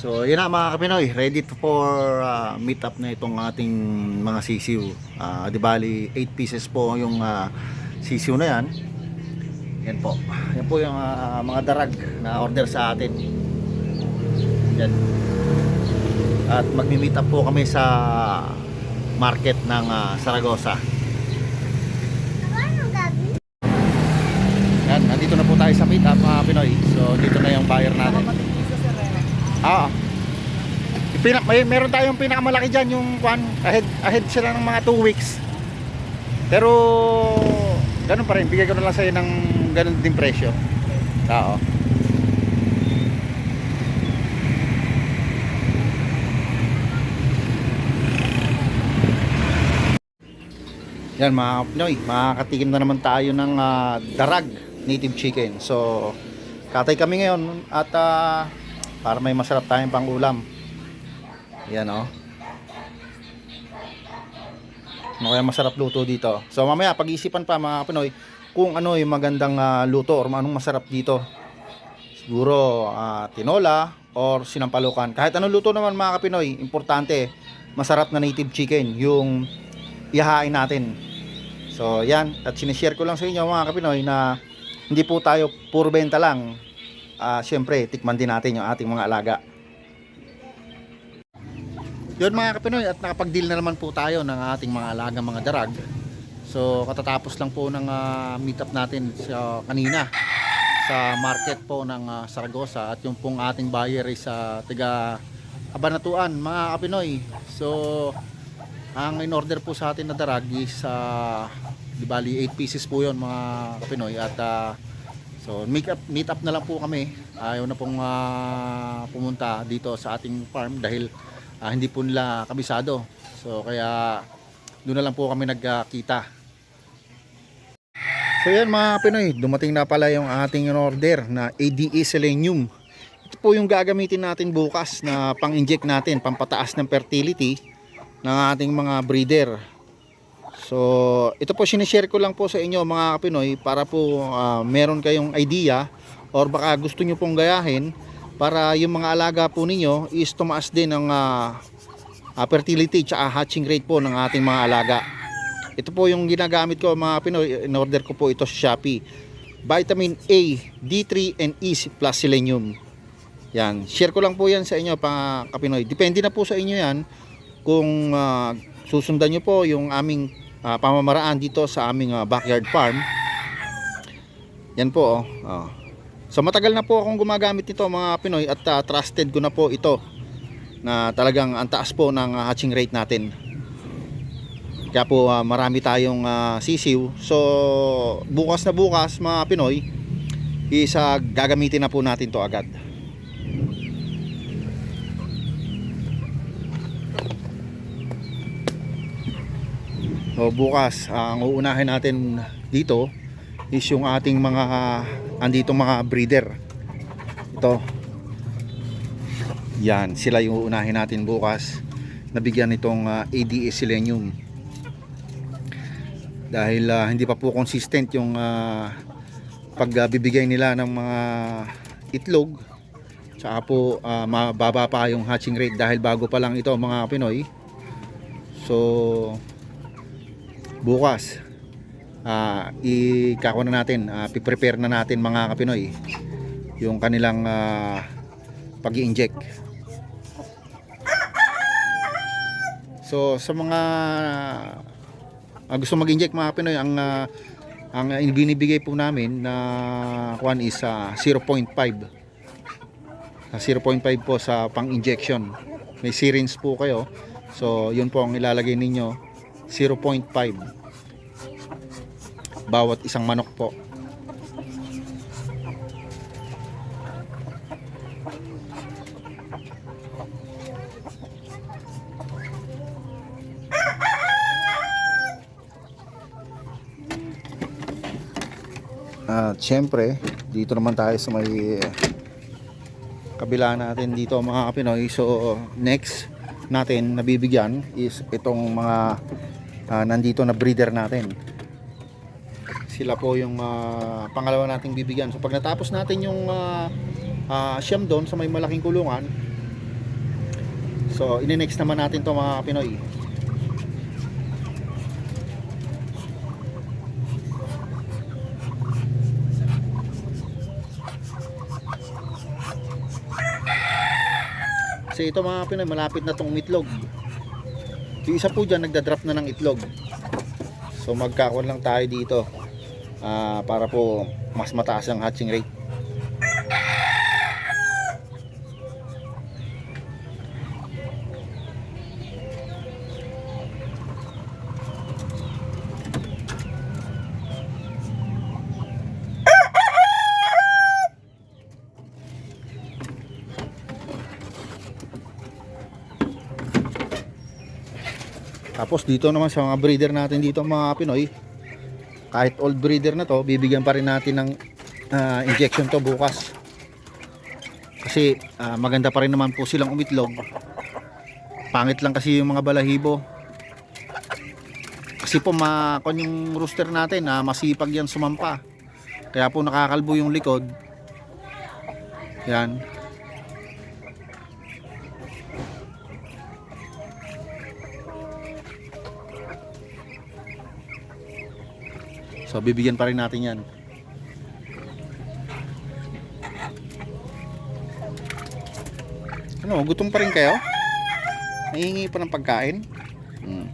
So, yun na mga kapinoy, ready to for uh, meet up na itong ating mga sisiw. Uh, di bali, 8 pieces po yung uh, sisiw na yan. Yan po. Yan po yung uh, mga darag na order sa atin. Yan. At magmi-meet up po kami sa market ng uh, Saragossa. Yan, nandito na po tayo sa meet up mga Pinoy. So, dito na yung buyer natin. Ah. Yung Pinak may meron tayong pinakamalaki diyan yung one ahead ahead sila ng mga 2 weeks. Pero ganun pa rin, bigay ko na lang sa ng ganun din presyo. Oo. Yan mga Pinoy, makakatikim na naman tayo ng ah, darag native chicken. So, katay kami ngayon at ah, para may masarap tayong pang ulam. Yan oh. Ano kaya masarap luto dito? So mamaya pag-iisipan pa mga Pinoy kung ano yung magandang ah, luto or anong masarap dito. Siguro ah, tinola or sinampalukan. Kahit anong luto naman mga Pinoy, importante masarap na native chicken yung ihahain natin. So yan, at sinishare ko lang sa inyo mga Kapinoy na hindi po tayo puro benta lang ah syempre, tikman din natin yung ating mga alaga. Yun mga kapinoy, at nakapag-deal na naman po tayo ng ating mga alaga mga darag. So, katatapos lang po ng ah, meet up natin sa kanina sa market po ng ah, Saragossa at yung pong ating buyer is sa taga Abanatuan mga kapinoy. So, ang in order po sa atin na darag is ah, di bali 8 pieces po yon mga kapinoy at ah, So, meet up, meet up na lang po kami. Ayaw na pong ah, pumunta dito sa ating farm dahil ah, hindi po nila kabisado. So, kaya doon na lang po kami nagkita. So, yan mga Pinoy, dumating na pala yung ating order na ADE Selenium. Ito po yung gagamitin natin bukas na pang-inject natin, pampataas ng fertility ng ating mga breeder. So, ito po sinishare ko lang po sa inyo mga Pinoy para po ah, meron kayong idea or baka gusto nyo pong gayahin para yung mga alaga po ninyo is tumaas din ang ah, ah, fertility at hatching rate po ng ating mga alaga. Ito po yung ginagamit ko mga Pinoy, in order ko po ito sa Shopee. Vitamin A, D3 and E plus selenium. Yan, share ko lang po yan sa inyo mga kapinoy. Depende na po sa inyo yan kung ah, susundan nyo po yung aming ah, pamamaraan dito sa aming ah, backyard farm. Yan po oh. oh. So matagal na po akong gumagamit nito mga Pinoy at ah, trusted ko na po ito na talagang ang taas po ng ah, hatching rate natin. Kaya po ah, marami tayong ah, sisiw. So bukas na bukas mga Pinoy is ah, gagamitin na po natin to agad. So bukas ang uunahin natin dito is yung ating mga andito mga breeder. Ito. Yan, sila yung uunahin natin bukas. Nabigyan nitong ah, ADS Selenium. Dahil ah, hindi pa po consistent yung ah, pagbibigay nila ng mga itlog. Tsaka po ah, mababa pa yung hatching rate dahil bago pa lang ito mga Pinoy. So bukas ah ikako na natin ah, piprepare na natin mga kapinoy yung kanilang ah, pag inject so sa mga ah, gusto mag-inject mga kapinoy ang ah, ang binibigay po namin na kwan is ah, 0.5 Ah, 0.5 po sa pang injection may syringe po kayo. So yun po ang ilalagay ninyo 0.5 bawat isang manok po. At syempre dito naman tayo sa may kabila natin dito mga Pinoy. So next natin nabibigyan is itong mga ah, nandito na breeder natin sila po yung ah, pangalawa nating bibigyan so pag natapos natin yung uh, siyam doon sa may malaking kulungan So, ini-next naman natin to mga Pinoy. Kasi ito mga Pinoy, malapit na tong umitlog. Yung isa po dyan, nagda-drop na ng itlog. So magkakaroon lang tayo dito ah, para po mas mataas ang hatching rate. Tapos dito naman sa mga breeder natin dito mga Pinoy, kahit old breeder na to, bibigyan pa rin natin ng ah, injection to bukas. Kasi ah, maganda pa rin naman po silang umitlog. Pangit lang kasi yung mga balahibo. Kasi po makon yung rooster natin na masipag yan sumampa. Kaya po nakakalbo yung likod. Yan. So bibigyan pa rin natin yan. Ano, gutom pa rin kayo? Nahingi pa ng pagkain? Hmm.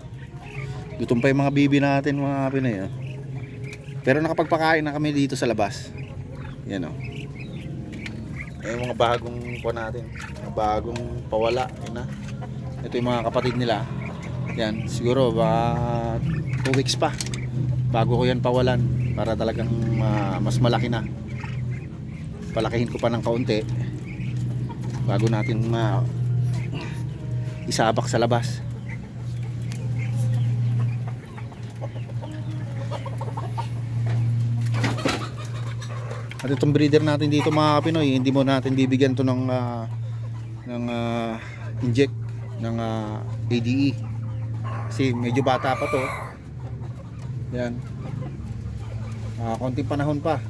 Gutom pa yung mga bibi natin mga Pinoy. ah. Pero nakapagpakain na kami dito sa labas. Yan o. Yung mga bagong po natin. Mga bagong pawala. Yan na. Ito yung mga kapatid nila. Yan. Siguro baka 2 weeks pa bago ko yan pawalan para talagang ma- mas malaki na. Palakihin ko pa ng kaunti bago natin ma isabak sa labas. At itong breeder natin dito mga Pinoy hindi mo natin bibigyan to ng ah, ng ah, inject ng ah, ADE kasi medyo bata pa to yan. Ah, konting panahon pa.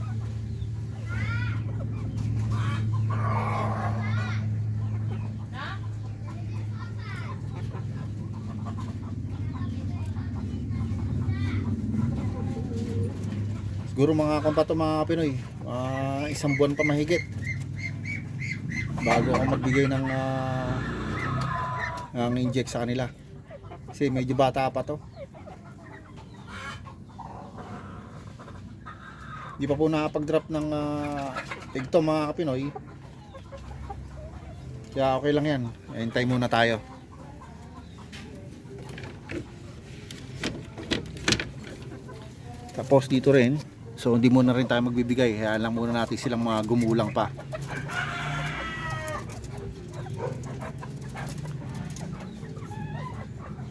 Siguro mga kompato mga Pinoy, ah, isang buwan pa mahigit. Bago ako magbigay ng ah, ng inject sa kanila. Kasi medyo bata pa to. Di pa po nakapag-drop ng uh, tigto mga Pinoy. Kaya okay lang yan. Hintay muna tayo. Tapos dito rin. So hindi muna rin tayo magbibigay. Kaya lang muna natin silang mga gumulang pa.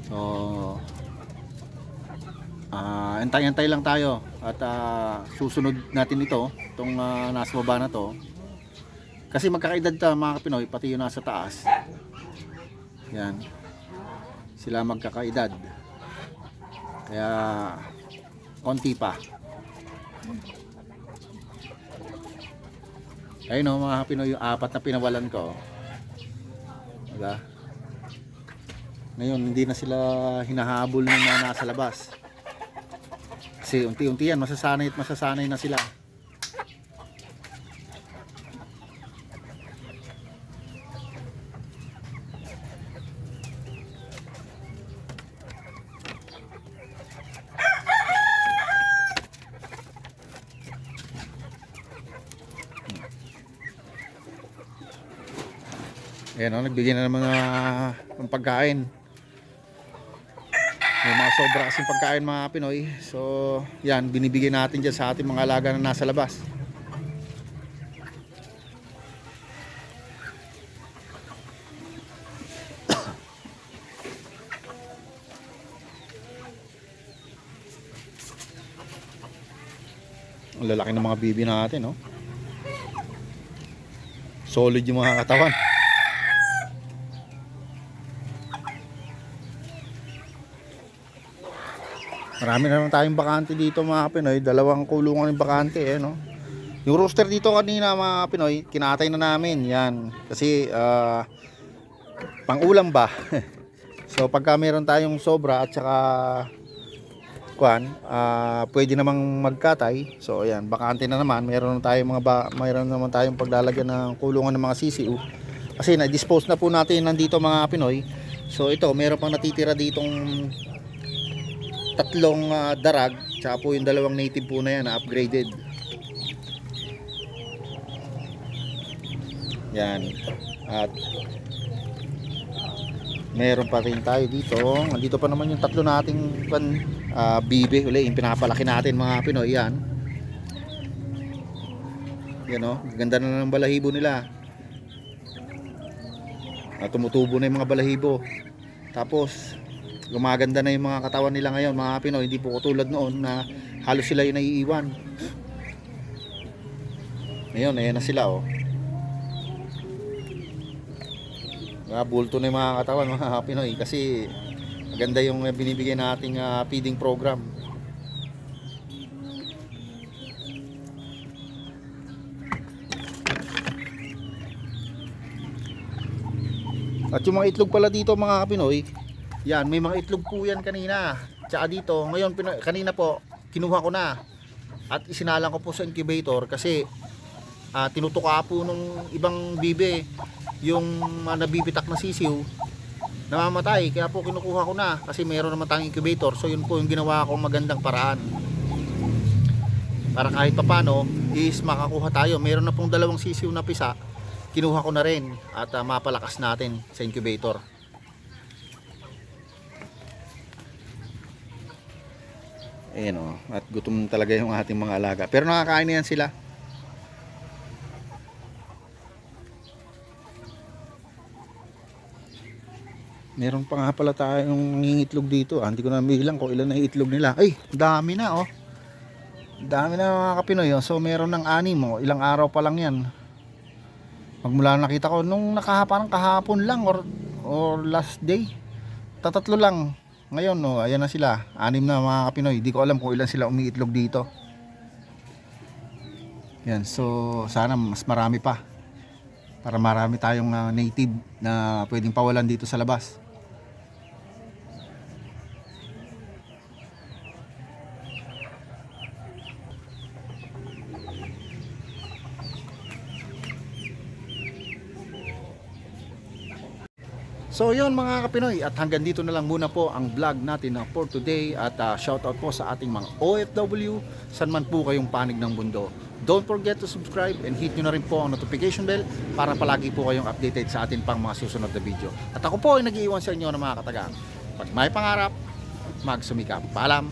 So Ah, antay-antay lang tayo at ah, susunod natin ito, itong ah, nasa baba na to. Kasi magkakaedad ta mga Pinoy, pati yung nasa taas. Yan. Sila magkakaedad. Kaya konti pa. Ayun o mga Pinoy, yung apat na pinawalan ko. Diba? Ngayon, hindi na sila hinahabol ng mga nasa labas. Kasi unti-unti yan, masasanay at masasanay na sila. Ayan o, nagbigay na ng mga ng pagkain. Sobra kasing pagkain mga Pinoy. So, yan, binibigay natin dyan sa ating mga alaga na nasa labas. Ang lalaki ng mga bibi natin, no? Solid yung mga katawan. Marami na naman tayong bakante dito mga Pinoy. Dalawang kulungan yung bakante eh, no? Yung rooster dito kanina mga Pinoy, kinatay na namin. Yan. Kasi, ah, Pang-ulam ba? so pagka meron tayong sobra at saka kuan, ah pwede namang magkatay. So ayan, bakante na naman. Meron na tayong mga ba, mayroon naman tayong paglalagyan ng kulungan ng mga CCU. Kasi na-dispose na po natin nandito mga Pinoy. So ito, meron pang natitira ditong tatlong ah, darag, tsaka po yung dalawang native po na yan na upgraded. Yan. At meron pa rin tayo dito. Nandito pa naman yung tatlo nating pan, ah, bibe uli, yung pinapalaki natin mga Pinoy yan. Yan o, ganda na ng balahibo nila. At tumutubo na yung mga balahibo. Tapos, gumaganda na yung mga katawan nila ngayon, mga Pinoy. Hindi po katulad noon na halos sila yung naiiwan. Ngayon, ayan na sila oh. Mga bulto na yung mga katawan, mga Pinoy. Kasi, maganda yung binibigay nating ah, feeding program. At yung mga itlog pala dito mga Pinoy, yan, may mga itlog po yan kanina. Tsaka dito, ngayon, kanina po, kinuha ko na. At isinalang ko po sa incubator kasi ah, tinutuka po nung ibang bibe yung ah, nabibitak na sisiw namamatay. Kaya po kinukuha ko na kasi meron naman tayong incubator. So yun po yung ginawa kong magandang paraan. Para kahit papano is makakuha tayo. Meron na pong dalawang sisiw na pisa kinuha ko na rin at ah, mapalakas natin sa incubator Ayan o. At gutom talaga yung ating mga alaga. Pero nakakain na yan sila. Meron pa nga pala tayong nangingitlog dito. Ah, hindi ko na bilang kung ilan na itlog nila. Ay, dami na oh. Dami na mga kapinoy. Oh. So meron ng anim oh. Ilang araw pa lang yan. Magmula nakita ko nung nakahapon kahapon lang or or last day. Tatatlo lang. Ngayon oh, ayan na sila. Anim na mga kapinoy. Hindi ko alam kung ilan sila umiitlog dito. Yan, so sana mas marami pa. Para marami tayong ah, native na pwedeng pawalan dito sa labas. So yun mga kapinoy at hanggang dito na lang muna po ang vlog natin na for today at uh, shoutout po sa ating mga OFW saan man po kayong panig ng mundo. Don't forget to subscribe and hit nyo na rin po ang notification bell para palagi po kayong updated sa atin pang mga susunod na video. At ako po ay nag-iiwan sa inyo ng mga katagang. Pag may pangarap, magsumikap. Paalam!